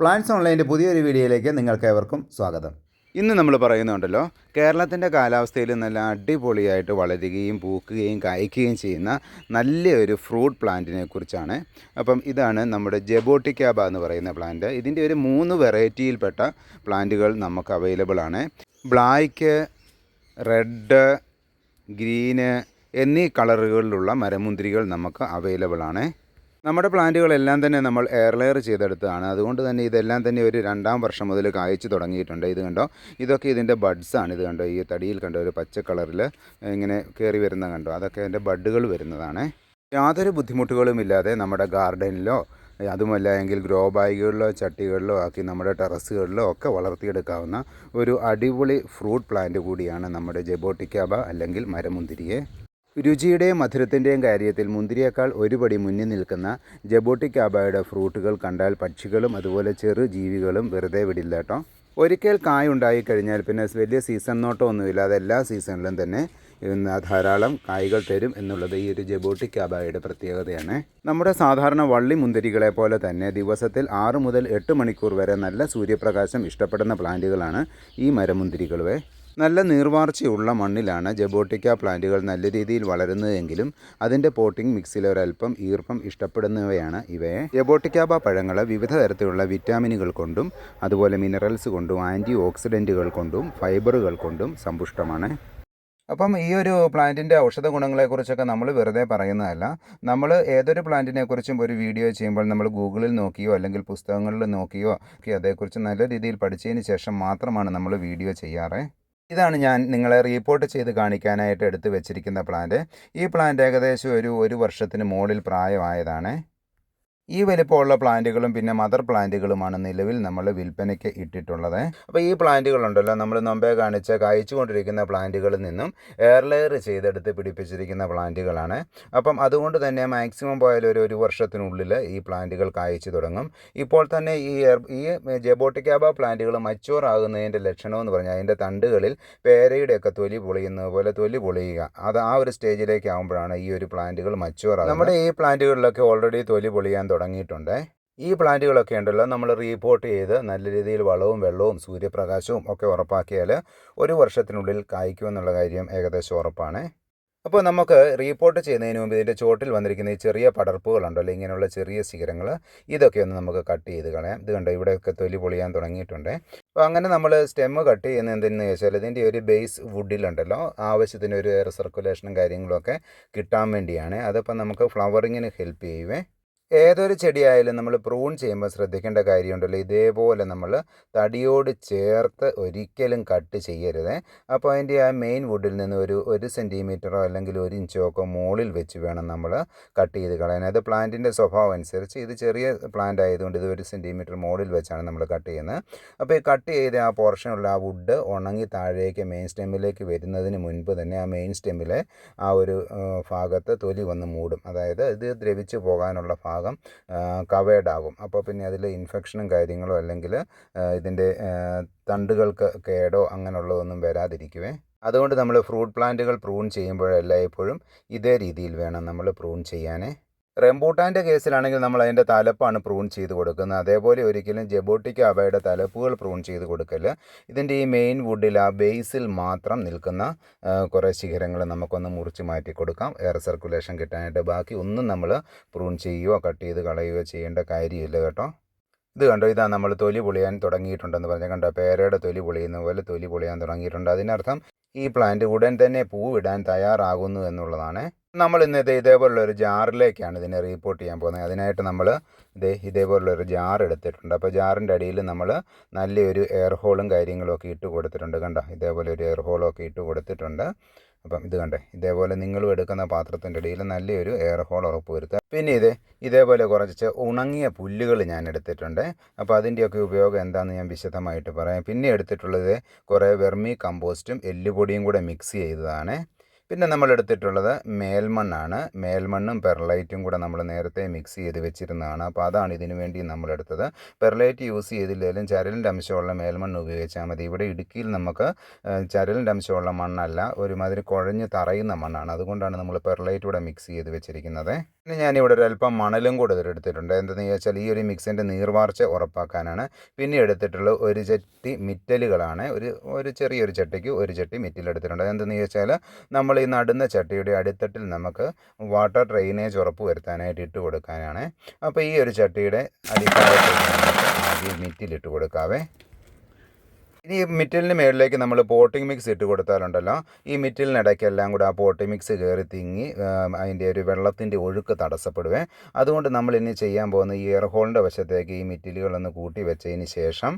Plants ഓൺലൈന്റെ പുതിയൊരു വീഡിയോയിലേക്ക് നിങ്ങൾക്ക് ഏവർക്കും സ്വാഗതം. ഇന്ന് നമ്മൾ പറയുന്നുണ്ടല്ലോ കേരളത്തിന്റെ കാലാവസ്ഥയിൽ നല്ല അടിപൊളിയായിട്ട് വളരുകയും പൂക്കുകയും കായ്ക്കുകയും ചെയ്യുന്ന നല്ലൊരു ഫ്രൂട്ട് പ്ലാന്റിനെ കുറിച്ചാണ്. അപ്പം ഇതാണ് നമ്മുടെ ജെബോട്ടിക്കാബ എന്ന് പറയുന്ന പ്ലാന്റ് ഇതിന്റെ ഒരു മൂന്ന് വെറൈറ്റിയിൽപ്പെട്ട പ്ലാന്റുകൾ നമുക്ക് അവൈലബിൾ ആണ്. ബ്ലാക്ക് റെഡ് ഗ്രീന് എന്നീ കളറുകളിലുള്ള മരമുന്തിരികൾ നമുക്ക് അവൈലബിൾ ആണ്. നമ്മുടെ പ്ലാന്റുകളെല്ലാം തന്നെ നമ്മൾ എയർ ലെയർ ചെയ്തെടുത്തതാണ്. അതുകൊണ്ട് തന്നെ ഇതെല്ലാം തന്നെ ഒരു രണ്ടാം വർഷം മുതൽ കായ്ച്ചു തുടങ്ങിയിട്ടുണ്ട്. ഇത് കണ്ടോ? ഇതൊക്കെ ഇതിന്റെ ബഡ്സ് ആണ് ഇത് കണ്ടോ? ഈ തടിയിൽ കണ്ടോ? ഒരു പച്ച കളറിൽ ഇങ്ങനെ കയറി വരുന്ന കണ്ടോ? അതൊക്കെ അതിന്റെ ബഡ്ഡുകൾ വരുന്നതാണ്. യാതൊരു ബുദ്ധിമുട്ടുകളും ഇല്ലാതെ നമ്മുടെ ഗാർഡനിലോ അതുമല്ല എങ്കിൽ ഗ്രോ ബാഗുകളിലോ ചട്ടികളിലോ ആക്കി നമ്മുടെ ടെറസുകളിലോ ഒക്കെ വളർത്തിയെടുക്കാവുന്ന ഒരു അടിപൊളി ഫ്രൂട്ട് പ്ലാന്റ് കൂടിയാണ് നമ്മുടെ ജെബോട്ടിക്കാബ അല്ലെങ്കിൽ മരമുന്തിരിയെ. രുചിയുടെയും മധുരത്തിന്റെയും കാര്യത്തിൽ മുന്തിരിയേക്കാൾ ഒരുപടി മുന്നിൽ നിൽക്കുന്ന ജബോട്ടിക്കാബയുടെ ഫ്രൂട്ടുകൾ കണ്ടാൽ പക്ഷികളും അതുപോലെ ചെറു ജീവികളും വെറുതെ വിടില്ല കേട്ടോ. ഒരിക്കൽ കായ ഉണ്ടായിക്കഴിഞ്ഞാൽ പിന്നെ വലിയ സീസൺ നോട്ടമൊന്നുമില്ല. അത് എല്ലാ സീസണിലും തന്നെ ധാരാളം കായ്കൾ തരും എന്നുള്ളത് ഈ ഒരു ജബോട്ടിക്കാബായുടെ പ്രത്യേകതയാണ്. നമ്മുടെ സാധാരണ വള്ളി മുന്തിരികളെ പോലെ തന്നെ ദിവസത്തിൽ ആറ് മുതൽ എട്ട് മണിക്കൂർ വരെ നല്ല സൂര്യപ്രകാശം ഇഷ്ടപ്പെടുന്ന പ്ലാന്റുകളാണ് ഈ മരമുന്തിരികളുവേ നല്ല നീർവാർച്ചയുള്ള മണ്ണിലാണ് ജബോട്ടിക്ക പ്ലാന്റുകൾ നല്ല രീതിയിൽ വളരുന്നതെങ്കിലും അതിന്റെ പോട്ടിംഗ് മിക്സിൽ ഒരൽപ്പം ഈർപ്പം ഇഷ്ടപ്പെടുന്നവയാണ് ഇവയെ. ജബോട്ടിക്കാബ പഴങ്ങൾ വിവിധ തരത്തിലുള്ള വിറ്റാമിനുകൾ കൊണ്ടും അതുപോലെ മിനറൽസ് കൊണ്ടും ആന്റി ഓക്സിഡന്റുകൾ കൊണ്ടും ഫൈബറുകൾ കൊണ്ടും സമ്പുഷ്ടമാണ്. അപ്പം ഈ ഒരു പ്ലാന്റിന്റെ ഔഷധ ഗുണങ്ങളെക്കുറിച്ചൊക്കെ നമ്മൾ വെറുതെ പറയുന്നതല്ല. നമ്മൾ ഏതൊരു പ്ലാന്റിനെക്കുറിച്ചും ഒരു വീഡിയോ ചെയ്യുമ്പോൾ നമ്മൾ ഗൂഗിളിൽ നോക്കിയോ അല്ലെങ്കിൽ പുസ്തകങ്ങളിൽ നോക്കിയോ ഒക്കെ അതേക്കുറിച്ച് നല്ല രീതിയിൽ പഠിച്ചതിന് ശേഷം മാത്രമാണ് നമ്മൾ വീഡിയോ ചെയ്യാറ്. ഇതാണ് ഞാൻ നിങ്ങളെ റിപ്പോർട്ട് ചെയ്ത് കാണിക്കാനായിട്ട് എടുത്തു വെച്ചിരിക്കുന്ന പ്ലാന്റ് ഈ പ്ലാന്റ് ഏകദേശം ഒരു ഒരു വർഷത്തിന് മുകളിൽ പ്രായമായതാണ്. ഈ വലിപ്പമുള്ള പ്ലാന്റുകളും പിന്നെ മദർ പ്ലാന്റുകളുമാണ് നിലവിൽ നമ്മൾ വിൽപ്പനയ്ക്ക് ഇട്ടിട്ടുള്ളത്. അപ്പോൾ ഈ പ്ലാന്റുകളുണ്ടല്ലോ നമ്മൾ മുമ്പേ കാണിച്ച കായ്ച്ചുകൊണ്ടിരിക്കുന്ന പ്ലാന്റുകളിൽ നിന്നും എയർ ലെയർ ചെയ്തെടുത്ത് പിടിപ്പിച്ചിരിക്കുന്ന പ്ലാന്റുകളാണ്. അപ്പം അതുകൊണ്ട് തന്നെ മാക്സിമം പോയാൽ ഒരു ഒരു വർഷത്തിനുള്ളിൽ ഈ പ്ലാന്റുകൾ കായ്ച്ചു തുടങ്ങും. ഇപ്പോൾ തന്നെ ഈ ഈ ജബോട്ടിക്കാബ പ്ലാന്റുകൾ മച്ചുവർ ആകുന്നതിന്റെ ലക്ഷണമെന്ന് പറഞ്ഞാൽ അതിന്റെ തണ്ടുകളിൽ പേരയുടെയൊക്കെ തൊലി പൊളിയുന്നത് പോലെ തൊലി പൊളിയുക. അത് ആ ഒരു സ്റ്റേജിലേക്ക് ആകുമ്പോഴാണ് ഈ ഒരു പ്ലാന്റുകൾ മച്ചുവർ ആകുന്നത്. നമ്മുടെ ഈ പ്ലാന്റുകളിലൊക്കെ ഓൾറെഡി തൊലി പൊളിയാൻ തുടങ്ങിയിട്ടുണ്ട്. ഈ പ്ലാന്റുകളൊക്കെ ഉണ്ടല്ലോ. നമ്മൾ റീപോർട്ട് ചെയ്ത് നല്ല രീതിയിൽ വളവും വെള്ളവും സൂര്യപ്രകാശവും ഒക്കെ ഉറപ്പാക്കിയാൽ ഒരു വർഷത്തിനുള്ളിൽ കായ്ക്കുമെന്നുള്ള കാര്യം ഏകദേശം ഉറപ്പാണ്. അപ്പോൾ നമുക്ക് റീപോർട്ട് ചെയ്യുന്നതിന് മുമ്പ് ഇതിന്റെ ചോട്ടിൽ വന്നിരിക്കുന്ന ഈ ചെറിയ പടർപ്പുകളുണ്ടല്ലോ. ഇങ്ങനെയുള്ള ചെറിയ ശിഖരങ്ങൾ ഇതൊക്കെ ഒന്ന് നമുക്ക് കട്ട് ചെയ്ത് കളയാം. ഇത് കണ്ടോ? ഇവിടെയൊക്കെ തൊലി പൊളിയാൻ തുടങ്ങിയിട്ടുണ്ട്. അപ്പോൾ അങ്ങനെ നമ്മൾ സ്റ്റെമ്മ് കട്ട് ചെയ്യുന്ന എന്തെന്ന് ചോദിച്ചാൽ ഇതിന്റെ ഒരു ബേസ് വുഡിലുണ്ടല്ലോ ആവശ്യത്തിന് ഒരു എയർ സർക്കുലേഷനും കാര്യങ്ങളൊക്കെ കിട്ടാൻ വേണ്ടിയാണ്. അതിപ്പോൾ നമുക്ക് ഫ്ലവറിങ്ങിന് ഹെൽപ്പ് ചെയ്യുവേ. ഏതൊരു ചെടിയായാലും നമ്മൾ പ്രൂൺ ചെയ്യുമ്പോൾ ശ്രദ്ധിക്കേണ്ട കാര്യമുണ്ടല്ലോ. ഇതേപോലെ നമ്മൾ തടിയോട് ചേർത്ത് ഒരിക്കലും കട്ട് ചെയ്യരുത്. അപ്പോൾ അതിന്റെ ആ മെയിൻ വുഡിൽ നിന്ന് ഒരു ഒരു സെന്റിമീറ്ററോ അല്ലെങ്കിൽ ഒരു ഇഞ്ചോ ഒക്കെ മുകളിൽ വെച്ച് വേണം നമ്മൾ കട്ട് ചെയ്ത് കളയാൻ. അത് പ്ലാന്റിന്റെ സ്വഭാവം അനുസരിച്ച് ഇത് ചെറിയ പ്ലാന്റ് ആയതുകൊണ്ട് ഇത് ഒരു സെന്റിമീറ്റർ മുകളിൽ വെച്ചാണ് നമ്മൾ കട്ട് ചെയ്യുന്നത്. അപ്പോൾ ഈ കട്ട് ചെയ്ത ആ പോർഷനുള്ള ആ വുഡ് ഉണങ്ങി താഴേക്ക് മെയിൻ സ്റ്റെമ്മിലേക്ക് വരുന്നതിന് മുൻപ് തന്നെ ആ മെയിൻ സ്റ്റെമ്മിലെ ആ ഒരു ഭാഗത്ത് തൊലി വന്ന് മൂടും. അതായത് ഇത് ദ്രവിച്ച് പോകാനുള്ള ഭാഗം കവേഡ് ആകും. അപ്പോൾ പിന്നെ അതിൽ ഇൻഫെക്ഷനും കാര്യങ്ങളോ അല്ലെങ്കിൽ ഇതിന്റെ തണ്ടുകൾക്ക് കേടോ അങ്ങനെയുള്ളതൊന്നും വരാതിരിക്കുവേ. അതുകൊണ്ട് നമ്മൾ ഫ്രൂട്ട് പ്ലാന്റുകൾ പ്രൂൺ ചെയ്യുമ്പോഴെല്ലായ്പ്പോഴും ഇതേ രീതിയിൽ വേണം നമ്മൾ പ്രൂൺ ചെയ്യാനേ. റെംബൂട്ടാന്റെ കേസിലാണെങ്കിൽ നമ്മൾ അതിന്റെ തലപ്പാണ് പ്രൂൺ ചെയ്ത് കൊടുക്കുന്നത്. അതേപോലെ ഒരിക്കലും ജെബോട്ടിക്ക് അവയുടെ തലപ്പുകൾ പ്രൂൺ ചെയ്ത് കൊടുക്കൽ. ഇതിന്റെ ഈ മെയിൻ വുഡിൽ ആ ബേസിൽ മാത്രം നിൽക്കുന്ന കുറേ ശിഖരങ്ങൾ നമുക്കൊന്ന് മുറിച്ച് മാറ്റി കൊടുക്കാം. എയർ സർക്കുലേഷൻ കിട്ടാനായിട്ട് ബാക്കി ഒന്നും നമ്മൾ പ്രൂൺ ചെയ്യുകയോ കട്ട് ചെയ്ത് കളയുകയോ ചെയ്യേണ്ട കാര്യമില്ല കേട്ടോ. ഇത് കണ്ടോ? ഇതാ നമ്മൾ തൊലി പൊളിയാൻ തുടങ്ങിയിട്ടുണ്ടെന്ന് പറഞ്ഞാൽ കണ്ടോ? പേരയുടെ തൊലി പൊളിയുന്ന പോലെ തൊലി പൊളിയാൻ തുടങ്ങിയിട്ടുണ്ട്. അതിനർത്ഥം ഈ പ്ലാന്റ് ഉടൻ തന്നെ പൂവിടാൻ തയ്യാറാകുന്നു എന്നുള്ളതാണ്. നമ്മൾ ഇന്ന് ഇത് ഇതേപോലുള്ള ഒരു ജാറിലേക്കാണ് ഇതിനെ റീപ്പോർട്ട് ചെയ്യാൻ പോകുന്നത്. അതിനായിട്ട് നമ്മൾ ഇത് ഇതേപോലുള്ള ഒരു ജാർ എടുത്തിട്ടുണ്ട്. അപ്പോൾ ജാറിന്റെ അടിയിൽ നമ്മൾ നല്ലൊരു എയർ ഹോളും കാര്യങ്ങളും ഒക്കെ ഇട്ട് കൊടുത്തിട്ടുണ്ട്. കണ്ടോ? ഇതേപോലെ ഒരു എയർ ഹോളൊക്കെ ഇട്ട് കൊടുത്തിട്ടുണ്ട്. അപ്പം ഇത് കണ്ടേ ഇതേപോലെ നിങ്ങളും എടുക്കുന്ന പാത്രത്തിന്റെ ഇടയിൽ നല്ലൊരു എയർ ഹോൾ ഉറപ്പ് വരുത്തുക പിന്നെ ഇത് ഇതേപോലെ കുറച്ച് ഉണങ്ങിയ പുല്ലുകൾ ഞാൻ എടുത്തിട്ടുണ്ട്. അപ്പോൾ അതിന്റെയൊക്കെ ഉപയോഗം എന്താണെന്ന് ഞാൻ വിശദമായിട്ട് പറയാം. പിന്നെ എടുത്തിട്ടുള്ളത് കുറേ വെർമി കമ്പോസ്റ്റും എല്ലുപൊടിയും കൂടെ മിക്സ് ചെയ്തതാണ്. പിന്നെ നമ്മൾ എടുത്തിട്ടുള്ളത് മേൽമണ്ണാണ്. മേൽമണ്ണും പെർലൈറ്റും കൂടെ നമ്മൾ നേരത്തെ മിക്സ് ചെയ്ത് വെച്ചിരുന്നതാണ്. അപ്പോൾ അതാണ് ഇതിനു വേണ്ടി നമ്മൾ എടുത്തത് പെർലൈറ്റ് യൂസ് ചെയ്തില്ലെങ്കിലും ചരലിന്റെ അംശമുള്ള മേൽമണ്ണ് ഉപയോഗിച്ചാൽ മതി. ഇവിടെ ഇടുക്കിയിൽ നമുക്ക് ചരലിന്റെ അംശമുള്ള മണ്ണല്ല. ഒരുമാതിരി കുഴഞ്ഞ് തറയുന്ന മണ്ണാണ്. അതുകൊണ്ടാണ് നമ്മൾ പെർലൈറ്റ് കൂടെ മിക്സ് ചെയ്ത് വെച്ചിരിക്കുന്നത്. പിന്നെ ഞാനിവിടെ ഒരു അല്പം മണലും കൂടെ ഇതിലെടുത്തിട്ടുണ്ട് എന്തെന്ന് ചോദിച്ചാൽ ഈ ഒരു മിക്സിന്റെ നീർവാർച്ച ഉറപ്പാക്കാനാണ്. പിന്നെ എടുത്തിട്ടുള്ള ഒരു ചട്ടി മിറ്റലുകളാണ്. ഒരു ഒരു ചെറിയൊരു ചട്ടിക്ക് ഒരു ചട്ടി മിറ്റിലെടുത്തിട്ടുണ്ട് എന്തെന്ന് ചോദിച്ചാൽ നമ്മൾ ഈ നടുന്ന ചട്ടിയുടെ അടിത്തട്ടിൽ നമുക്ക് വാട്ടർ ഡ്രെയിനേജ് ഉറപ്പ് വരുത്താനായിട്ട് ഇട്ട് കൊടുക്കാനാണ്. അപ്പോൾ ഈ ഒരു ചട്ടിയുടെ അടിത്തട്ടിൽ മിറ്റിലിട്ട് കൊടുക്കാവേ. ഇനി ഈ മിറ്റലിന് മേളിലേക്ക് നമ്മൾ പോട്ടിംഗ് മിക്സ് ഇട്ട് കൊടുത്താലുണ്ടല്ലോ. ഈ മിറ്റലിനിടയ്ക്കെല്ലാം കൂടെ ആ പോട്ടിംഗ് മിക്സ് കയറി തിങ്ങി അതിന്റെ ഒരു വെള്ളത്തിന്റെ ഒഴുക്ക് തടസ്സപ്പെടുവേ. അതുകൊണ്ട് നമ്മൾ ഇനി ചെയ്യാൻ പോകുന്ന ഈ എയർ ഹോളിന്റെ വശത്തേക്ക് ഈ മിറ്റിലുകളൊന്ന് കൂട്ടി വെച്ചതിന് ശേഷം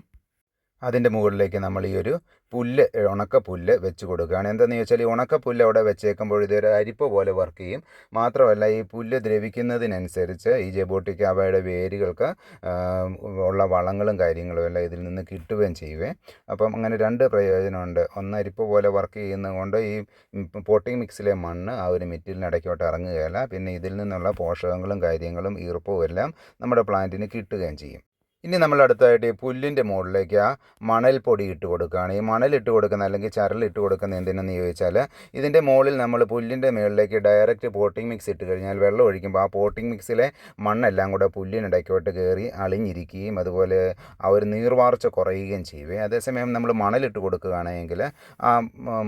അതിന്റെ മുകളിലേക്ക് നമ്മൾ ഈ ഒരു പുല്ല് ഉണക്ക പുല്ല് വെച്ച് കൊടുക്കുകയാണ്. എന്താണെന്ന് ചോദിച്ചാൽ ഈ ഉണക്ക പുല്ല് അവിടെ വെച്ചേക്കുമ്പോൾ ഇതൊരു അരിപ്പ പോലെ വർക്ക് ചെയ്യും. മാത്രമല്ല ഈ പുല്ല് ദ്രവിക്കുന്നതിനനുസരിച്ച് ഈ ജബോട്ടിക്ക് അവയുടെ വേരുകൾക്ക് ഉള്ള വളങ്ങളും കാര്യങ്ങളും എല്ലാം ഇതിൽ നിന്ന് കിട്ടുകയും ചെയ്യുവേ. അപ്പം അങ്ങനെ രണ്ട് പ്രയോജനമുണ്ട്. ഒന്ന് അരിപ്പ പോലെ വർക്ക് ചെയ്യുന്നതുകൊണ്ട് ഈ പോട്ടിംഗ് മിക്സിലെ മണ്ണ് ആ ഒരു മെറ്റീരിയലിനിടയ്ക്കോട്ട് ഇറങ്ങുകയില്ല. പിന്നെ ഇതിൽ നിന്നുള്ള പോഷകങ്ങളും കാര്യങ്ങളും ഈർപ്പവും എല്ലാം നമ്മുടെ പ്ലാന്റിന് കിട്ടുകയും ചെയ്യും. ഇനി നമ്മൾ അടുത്തായിട്ട് ഈ പുല്ലിന്റെ മുകളിലേക്ക് ആ മണൽ പൊടി ഇട്ട് കൊടുക്കുകയാണ്. ഈ മണൽ ഇട്ട് കൊടുക്കുന്ന അല്ലെങ്കിൽ ചരൽ ഇട്ട് കൊടുക്കുന്ന എന്തിനെന്ന് ചോദിച്ചാൽ ഇതിന്റെ മുകളിൽ നമ്മൾ പുല്ലിന്റെ മുകളിലേക്ക് ഡയറക്റ്റ് പോട്ടിംഗ് മിക്സ് ഇട്ട് കഴിഞ്ഞാൽ വെള്ളം ഒഴിക്കുമ്പോൾ ആ പോട്ടിംഗ് മിക്സിലെ മണ്ണെല്ലാം കൂടെ പുല്ലിനിടയ്ക്കോട്ട് കയറി അളിഞ്ഞിരിക്കുകയും അതുപോലെ ആ ഒരു നീർവാർച്ച കുറയുകയും ചെയ്യുവേ അതേസമയം നമ്മൾ മണലിട്ട് കൊടുക്കുകയാണെങ്കിൽ ആ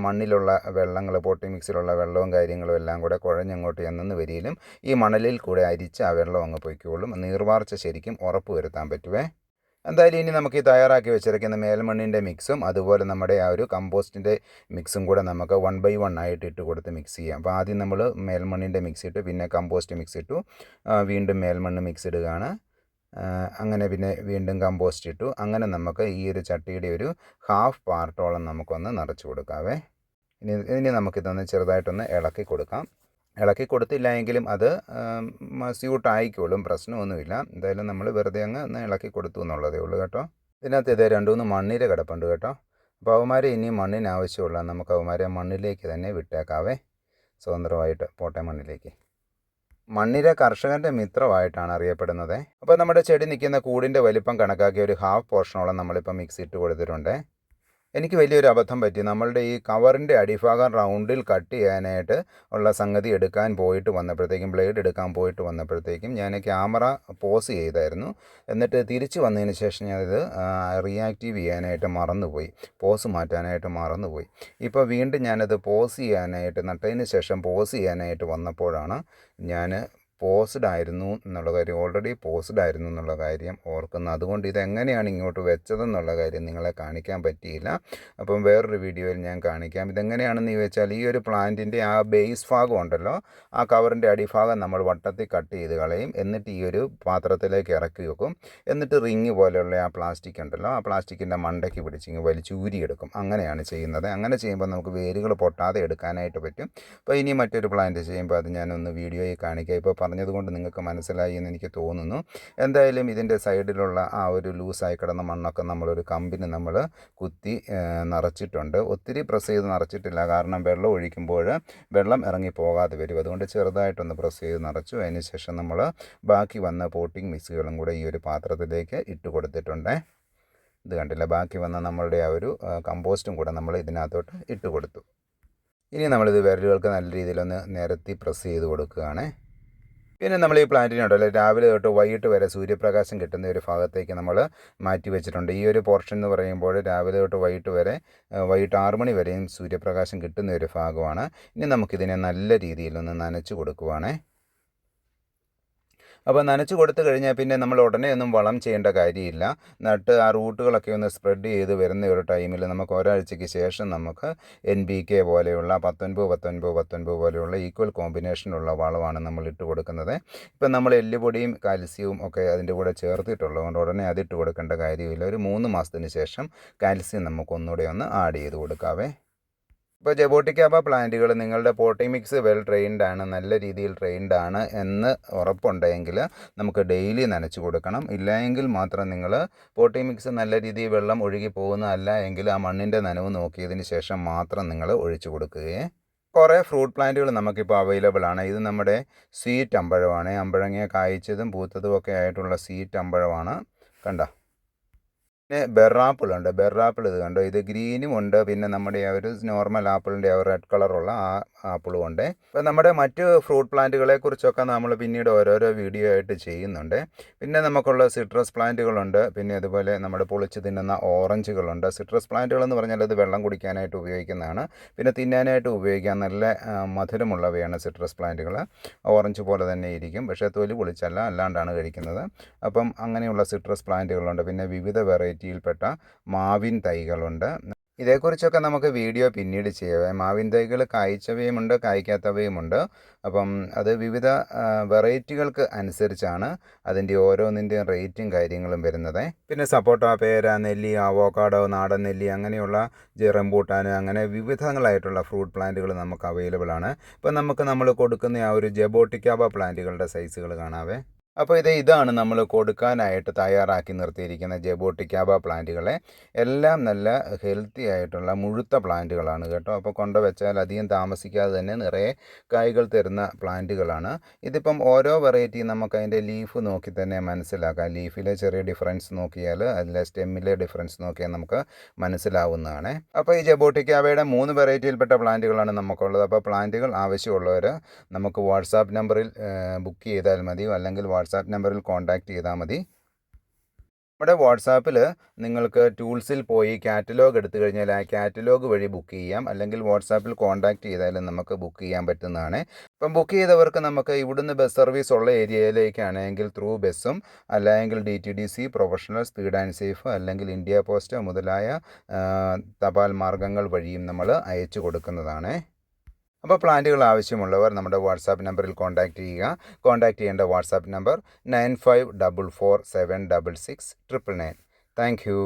മണ്ണിലുള്ള വെള്ളങ്ങൾ പോട്ടിംഗ് മിക്സിലുള്ള വെള്ളവും കാര്യങ്ങളും എല്ലാം കൂടെ കുഴഞ്ഞങ്ങോട്ട് ചെന്നെന്ന് വരിയിലും ഈ മണലിൽ കൂടെ അരിച്ച് ആ വെള്ളം അങ്ങ് പൊയ്ക്കോളും. നീർവാർച്ച ശരിക്കും ഉറപ്പ് വരുത്താൻ പറ്റുവേ. എന്തായാലും ഇനി നമുക്ക് ഈ തയ്യാറാക്കി വെച്ചിരിക്കുന്ന മേൽമണ്ണിന്റെ മിക്സും അതുപോലെ നമ്മുടെ ആ ഒരു കമ്പോസ്റ്റിന്റെ മിക്സും കൂടെ നമുക്ക് വൺ ബൈ വൺ ആയിട്ട് ഇട്ട് കൊടുത്ത് മിക്സ് ചെയ്യാം. അപ്പോൾ ആദ്യം നമ്മൾ മേൽമണ്ണിന്റെ മിക്സ് ഇട്ടു പിന്നെ കമ്പോസ്റ്റ് മിക്സ് ഇട്ടു. വീണ്ടും മേൽമണ്ണ് മിക്സ് ഇടുകയാണ്. അങ്ങനെ പിന്നെ വീണ്ടും കമ്പോസ്റ്റ് ഇട്ടു. അങ്ങനെ നമുക്ക് ഈ ഒരു ചട്ടിയുടെ ഒരു ഹാഫ് പാർട്ടോളം നമുക്കൊന്ന് നിറച്ച് കൊടുക്കാവേ. ഇനി ഇനി നമുക്കിതൊന്ന് ചെറുതായിട്ടൊന്ന് ഇളക്കി കൊടുക്കാം. ഇളക്കി കൊടുത്തില്ല എങ്കിലും അത് സ്യൂട്ടായിക്കോളും പ്രശ്നമൊന്നുമില്ല. എന്തായാലും നമ്മൾ വെറുതെ അങ്ങ് ഒന്ന് ഇളക്കി കൊടുത്തു എന്നുള്ളതേ ഉള്ളൂ കേട്ടോ. ഇതിനകത്ത് ഇത് രണ്ട് മൂന്ന് മണ്ണിര കിടപ്പുണ്ട് കേട്ടോ. അപ്പോൾ അവന്മാരെ ഇനി മണ്ണിന് ആവശ്യമുള്ള നമുക്ക് അവന്മാരെ മണ്ണിലേക്ക് തന്നെ വിട്ടേക്കാവേ. സ്വതന്ത്രമായിട്ട് പോട്ടെ മണ്ണിലേക്ക്. മണ്ണിര കർഷകന്റെ മിത്രമായിട്ടാണ് അറിയപ്പെടുന്നത്. അപ്പോൾ നമ്മുടെ ചെടി നിൽക്കുന്ന കൂടിന്റെ വലിപ്പം കണക്കാക്കി ഒരു ഹാഫ് പോർഷനോളം നമ്മളിപ്പോൾ മിക്സ് ഇട്ട് കൊടുത്തിട്ടുണ്ട്. എനിക്ക് വലിയൊരു അബദ്ധം പറ്റി. നമ്മളുടെ ഈ കവറിന്റെ അടിഭാഗം റൗണ്ടിൽ കട്ട് ചെയ്യാനായിട്ട് ഉള്ള സംഗതി എടുക്കാൻ പോയിട്ട് വന്നപ്പോഴത്തേക്കും ബ്ലേഡ് എടുക്കാൻ പോയിട്ട് വന്നപ്പോഴത്തേക്കും ഞാൻ ക്യാമറ പോസ് ചെയ്തായിരുന്നു. എന്നിട്ട് തിരിച്ചു വന്നതിന് ശേഷം ഞാനത് റിയാക്റ്റീവ് ചെയ്യാനായിട്ട് മറന്നുപോയി. പോസ് മാറ്റാനായിട്ട് മറന്നുപോയി. ഇപ്പോൾ വീണ്ടും ഞാനത് പോസ് ചെയ്യാനായിട്ട് നട്ടതിന് ശേഷം പോസ് ചെയ്യാനായിട്ട് വന്നപ്പോഴാണ് ഞാൻ പോസ്ഡ് ആയിരുന്നു എന്നുള്ള കാര്യം ഓൾറെഡി പോസ്ഡ് ആയിരുന്നു എന്നുള്ള കാര്യം ഓർക്കുന്നു. അതുകൊണ്ട് ഇതെങ്ങനെയാണ് ഇങ്ങോട്ട് വെച്ചതെന്നുള്ള കാര്യം നിങ്ങളെ കാണിക്കാൻ പറ്റിയില്ല. അപ്പം വേറൊരു വീഡിയോയിൽ ഞാൻ കാണിക്കാം. ഇതെങ്ങനെയാണെന്ന് ചോദിച്ചാൽ ഈ ഒരു പ്ലാന്റിന്റെ ആ ബേസ് ഭാഗം ഉണ്ടല്ലോ ആ കവറിന്റെ അടിഭാഗം നമ്മൾ വട്ടത്തിൽ കട്ട് ചെയ്ത് കളയും. എന്നിട്ട് ഈ ഒരു പാത്രത്തിലേക്ക് ഇറക്കി വെക്കും. എന്നിട്ട് റിങ് പോലെയുള്ള ആ പ്ലാസ്റ്റിക് ഉണ്ടല്ലോ ആ പ്ലാസ്റ്റിക്കിന്റെ മണ്ടയ്ക്ക് പിടിച്ചിങ്ങ് വലിച്ചൂരിയെടുക്കും അങ്ങനെയാണ് ചെയ്യുന്നത്. അങ്ങനെ ചെയ്യുമ്പോൾ നമുക്ക് വേരുകൾ പൊട്ടാതെ എടുക്കാനായിട്ട് പറ്റും. അപ്പോൾ ഇനി മറ്റൊരു പ്ലാന്റ് ചെയ്യുമ്പോൾ അത് ഞാനൊന്ന് വീഡിയോയിൽ കാണിക്കാം. ഇപ്പോൾ പറഞ്ഞതുകൊണ്ട് നിങ്ങൾക്ക് മനസ്സിലായി എന്ന് എനിക്ക് തോന്നുന്നു. എന്തായാലും ഇതിന്റെ സൈഡിലുള്ള ആ ഒരു ലൂസായി കിടന്ന മണ്ണൊക്കെ നമ്മളൊരു കമ്പിന് നമ്മൾ കുത്തി നിറച്ചിട്ടുണ്ട്. ഒത്തിരി പ്രസ് ചെയ്ത് നിറച്ചിട്ടില്ല. കാരണം വെള്ളം ഒഴിക്കുമ്പോൾ വെള്ളം ഇറങ്ങി പോകാതെ വരും. അതുകൊണ്ട് ചെറുതായിട്ടൊന്ന് പ്രസ് ചെയ്ത് നിറച്ചു. അതിനുശേഷം നമ്മൾ ബാക്കി വന്ന പോട്ടിംഗ് മിക്സുകളും കൂടെ ഈ ഒരു പാത്രത്തിലേക്ക് ഇട്ട് കൊടുത്തിട്ടുണ്ട്. ഇത് കണ്ടില്ല? ബാക്കി വന്ന നമ്മളുടെ ആ ഒരു കമ്പോസ്റ്റും കൂടെ നമ്മൾ ഇതിനകത്തോട്ട് ഇട്ട് കൊടുത്തു. ഇനി നമ്മളിത് വിരലുകൾക്ക് നല്ല രീതിയിലൊന്ന് നിരത്തി പ്രസ് ചെയ്ത് കൊടുക്കുകയാണ്. പിന്നെ നമ്മൾ ഈ പ്ലാന്റിനുണ്ടല്ലോ രാവിലെ തൊട്ട് വൈകിട്ട് വരെ സൂര്യപ്രകാശം കിട്ടുന്ന ഒരു ഭാഗത്തേക്ക് നമ്മൾ മാറ്റി വെച്ചിട്ടുണ്ട്. ഈ ഒരു പോർഷൻ എന്ന് പറയുമ്പോൾ രാവിലെ തൊട്ട് വൈകിട്ട് വരെ വൈകിട്ട് ആറ് മണി വരെയും സൂര്യപ്രകാശം കിട്ടുന്ന ഒരു ഭാഗമാണ്. ഇനി നമുക്കിതിനെ നല്ല രീതിയിലൊന്ന് നനച്ചു കൊടുക്കുവാണേ. അപ്പോൾ നനച്ച് കൊടുത്തു കഴിഞ്ഞാൽ പിന്നെ നമ്മൾ ഉടനെ ഒന്നും വളം ചെയ്യേണ്ട കാര്യമില്ല. നട്ട് ആ റൂട്ടുകളൊക്കെ ഒന്ന് സ്പ്രെഡ് ചെയ്ത് വരുന്ന ഒരു ടൈമിൽ നമുക്ക് ഒരാഴ്ചയ്ക്ക് ശേഷം നമുക്ക് എൻ ബി കെ പോലെയുള്ള പത്തൊൻപത് പത്തൊൻപത് പത്തൊൻപത് പോലെയുള്ള ഈക്വൽ കോമ്പിനേഷനുള്ള വളമാണ് നമ്മൾ ഇട്ട് കൊടുക്കുന്നത്. ഇപ്പം നമ്മൾ എല്ലുപൊടിയും കാൽസ്യവും ഒക്കെ അതിന്റെ കൂടെ ചേർത്തിട്ടുള്ളതുകൊണ്ട് ഉടനെ അതിട്ട് കൊടുക്കേണ്ട കാര്യമില്ല. ഒരു മൂന്ന് മാസത്തിന് ശേഷം കാൽസ്യം നമുക്ക് ഒന്നുകൂടെ ഒന്ന് ആഡ് ചെയ്ത് കൊടുക്കാവേ. ഇപ്പോൾ ജബോട്ടിക്കാപ്പ പ്ലാന്റുകൾ നിങ്ങളുടെ പോട്ടിംഗ് മിക്സ് വെൽ ട്രെയിൻഡ് ആണ് നല്ല രീതിയിൽ ട്രെയിൻഡ് ആണ് എന്ന് ഉറപ്പുണ്ടെങ്കിൽ നമുക്ക് ഡെയിലി നനച്ചു കൊടുക്കണം. ഇല്ലായെങ്കിൽ മാത്രം നിങ്ങൾ പോട്ടിംഗ് മിക്സ് നല്ല രീതിയിൽ വെള്ളം ഒഴുകി പോകുന്നതല്ല എങ്കിൽ ആ മണ്ണിന്റെ നനവ് നോക്കിയതിന് ശേഷം മാത്രം നിങ്ങൾ ഒഴിച്ചു കൊടുക്കുകയെ. കുറേ ഫ്രൂട്ട് പ്ലാന്റുകൾ നമുക്കിപ്പോൾ അവൈലബിൾ ആണ്. ഇത് നമ്മുടെ സ്വീറ്റ് അമ്പഴമാണ്. അമ്പഴങ്ങ കായ്ച്ചതും പൂത്തതും ഒക്കെ ആയിട്ടുള്ള സ്വീറ്റ് അമ്പഴമാണ്. കണ്ടോ? പിന്നെ ബെറാപ്പിൾ ഉണ്ട്. ബെറാപ്പിൾ ഇത് കണ്ടോ? ഇത് ഗ്രീനും ഉണ്ട്. പിന്നെ നമ്മുടെ ആ ഒരു നോർമൽ ആപ്പിളിന്റെ ആ റെഡ് കളറുള്ള ആ ആപ്പിളും ഉണ്ട്. അപ്പോൾ നമ്മുടെ മറ്റ് ഫ്രൂട്ട് പ്ലാന്റുകളെ കുറിച്ചൊക്കെ നമ്മൾ പിന്നീട് ഓരോരോ വീഡിയോ ആയിട്ട് ചെയ്യുന്നുണ്ട്. പിന്നെ നമുക്കുള്ള സിട്രസ് പ്ലാന്റുകളുണ്ട് പിന്നെ അതുപോലെ നമ്മുടെ പൊളിച്ച് തിന്നുന്ന ഓറഞ്ചുകളുണ്ട് സിട്രസ് പ്ലാന്റുകൾ എന്ന് പറഞ്ഞാൽ അത് വെള്ളം കുടിക്കാനായിട്ട് ഉപയോഗിക്കുന്നതാണ്. പിന്നെ തിന്നാനായിട്ട് ഉപയോഗിക്കാൻ നല്ല മധുരമുള്ളവയാണ് സിട്രസ് പ്ലാന്റുകൾ ഓറഞ്ച് പോലെ തന്നെ ഇരിക്കും. പക്ഷേ തൊലി പൊളിച്ചല്ല. അല്ലാണ്ടാണ് കഴിക്കുന്നത്. അപ്പം അങ്ങനെയുള്ള സിട്രസ് പ്ലാന്റുകളുണ്ട് പിന്നെ വിവിധ വെറൈറ്റിയിൽപ്പെട്ട മാവിൻ തൈകളുണ്ട്. ഇതേക്കുറിച്ചൊക്കെ നമുക്ക് വീഡിയോ പിന്നീട് ചെയ്യാം. മാവിൻ തൈകൾ കായ്ച്ചവയുമുണ്ട് കായ്ക്കാത്തവയുമുണ്ട്. അപ്പം അത് വിവിധ വെറൈറ്റികൾക്ക് അനുസരിച്ചാണ് അതിന്റെ ഓരോന്നിന്റെയും റേറ്റും കാര്യങ്ങളും വരുന്നത്. പിന്നെ സപ്പോട്ട പേര നെല്ലി അവോക്കാഡോ നാടൻ നെല്ലി അങ്ങനെയുള്ള റംബൂട്ടാൻ അങ്ങനെ വിവിധങ്ങളായിട്ടുള്ള ഫ്രൂട്ട് പ്ലാന്റുകൾ നമുക്ക് അവൈലബിൾ ആണ് ഇപ്പം നമുക്ക് നമ്മൾ കൊടുക്കുന്ന ആ ഒരു ജെബോട്ടിക്കാവ പ്ലാന്റുകളുടെ സൈസുകൾ കാണാവേ. അപ്പോൾ ഇത് ഇതാണ് നമ്മൾ കൊടുക്കാനായിട്ട് തയ്യാറാക്കി നിർത്തിയിരിക്കുന്ന ജെബോട്ടിക്കാബ പ്ലാന്റുകളെ. എല്ലാം നല്ല ഹെൽത്തി ആയിട്ടുള്ള മുഴുത്ത പ്ലാന്റുകളാണ് കേട്ടോ. അപ്പോൾ കൊണ്ടുവച്ചാൽ അധികം താമസിക്കാതെ തന്നെ നിറയെ കായ്കൾ തരുന്ന പ്ലാന്റുകളാണ്. ഇതിപ്പം ഓരോ വെറൈറ്റി നമുക്ക് അതിന്റെ ലീഫ് നോക്കി തന്നെ മനസ്സിലാക്കാം. ലീഫിലെ ചെറിയ ഡിഫറൻസ് നോക്കിയാൽ അതിലെ സ്റ്റെമ്മിലെ ഡിഫറൻസ് നോക്കിയാൽ നമുക്ക് മനസ്സിലാവുന്നതാണ്. അപ്പോൾ ഈ ജബോട്ടിക്കാബയുടെ മൂന്ന് വെറൈറ്റിയിൽപ്പെട്ട പ്ലാന്റുകളാണ് നമുക്കുള്ളത്. അപ്പോൾ പ്ലാന്റുകൾ ആവശ്യമുള്ളവർ നമുക്ക് വാട്സാപ്പ് നമ്പറിൽ ബുക്ക് ചെയ്താൽ മതിയോ? അല്ലെങ്കിൽ നമ്പറിൽ കോൺടാക്റ്റ് ചെയ്താൽ മതി. നമ്മുടെ വാട്സാപ്പിൽ നിങ്ങൾക്ക് ടൂൾസിൽ പോയി കാറ്റലോഗ് എടുത്തു കഴിഞ്ഞാൽ ആ കാറ്റലോഗ് വഴി ബുക്ക് ചെയ്യാം. അല്ലെങ്കിൽ വാട്സാപ്പിൽ കോൺടാക്റ്റ് ചെയ്താലും നമുക്ക് ബുക്ക് ചെയ്യാൻ പറ്റുന്നതാണ്. ഇപ്പം ബുക്ക് ചെയ്തവർക്ക് നമുക്ക് ഇവിടുന്ന് ബസ് സർവീസ് ഉള്ള ഏരിയയിലേക്കാണെങ്കിൽ ത്രൂ ബസ്സും അല്ലെങ്കിൽ D T D C professional speed and safe അല്ലെങ്കിൽ ഇന്ത്യ പോസ്റ്റ് മുതലായ തപാൽ മാർഗങ്ങൾ വഴിയും നമ്മൾ അയച്ചു കൊടുക്കുന്നതാണ്. അപ്പോൾ പ്ലാന്റുകൾ ആവശ്യമുള്ളവർ നമ്മുടെ വാട്സാപ്പ് നമ്പറിൽ കോൺടാക്റ്റ് ചെയ്യുക. കോൺടാക്റ്റ് ചെയ്യേണ്ട WhatsApp number nine five double four seven double six triple nine. Thank you